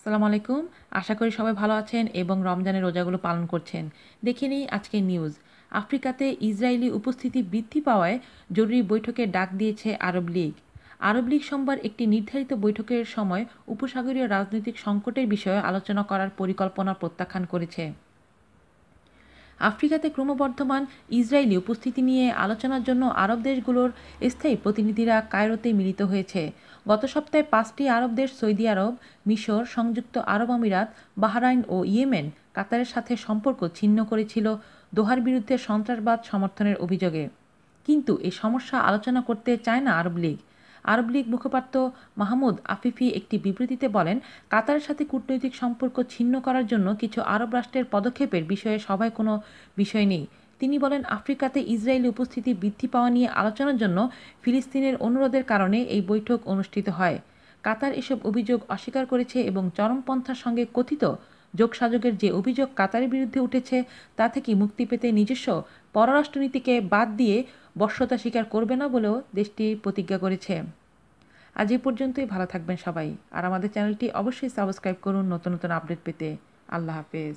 আসসালামু আলাইকুম। আশা করি সবাই ভালো আছেন এবং রমজানের রোজাগুলো পালন করছেন। দেখে নিই আজকের নিউজ। আফ্রিকাতে ইসরায়েলি উপস্থিতি বৃদ্ধি পাওয়ায় জরুরি বৈঠকে ডাক দিয়েছে আরব লীগ। আরব লীগ সোমবার একটি নির্ধারিত বৈঠকের সময় উপসাগরীয় রাজনৈতিক সংকটের বিষয়ে আলোচনা করার পরিকল্পনা প্রত্যাখ্যান করেছে। আফ্রিকাতে ক্রমবর্ধমান ইসরায়েলি উপস্থিতি নিয়ে আলোচনার জন্য আরব দেশগুলোর স্থায়ী প্রতিনিধিরা কায়রোতে মিলিত হয়েছে। গত সপ্তাহে পাঁচটি আরব দেশ, সৌদি আরব, মিশর, সংযুক্ত আরব আমিরাত, বাহরাইন ও ইয়েমেন কাতারের সাথে সম্পর্ক ছিন্ন করেছিল দোহার বিরুদ্ধে সন্ত্রাসবাদ সমর্থনের অভিযোগে। কিন্তু এই সমস্যা আলোচনা করতে চায় না আরব লীগ। আরব লীগ মুখপাত্র মাহমুদ আফিফি একটি বিবৃতিতে বলেন, কাতারের সাথে কূটনৈতিক সম্পর্ক ছিন্ন করার জন্য কিছু আরব রাষ্ট্রের পদক্ষেপের বিষয়ে সভায় কোনো বিষয় নেই। তিনি বলেন, আফ্রিকাতে ইসরায়েলি উপস্থিতি বৃদ্ধি পাওয়া নিয়ে আলোচনার জন্য ফিলিস্তিনের অনুরোধের কারণে এই বৈঠক অনুষ্ঠিত হয়। কাতার এসব অভিযোগ অস্বীকার করেছে এবং চরমপন্থার সঙ্গে কথিত যোগসাযোগের যে অভিযোগ কাতারের বিরুদ্ধে উঠেছে, তা থেকে মুক্তি পেতে নিজস্ব পররাষ্ট্রনীতিকে বাদ দিয়ে বশ্যতা স্বীকার করবে না বলেও দেশটি প্রতিজ্ঞা করেছে। আজ এ পর্যন্তই, ভালো থাকবেন সবাই। আর আমাদের চ্যানেলটি অবশ্যই সাবস্ক্রাইব করুন নতুন নতুন আপডেট পেতে। আল্লাহ হাফেজ।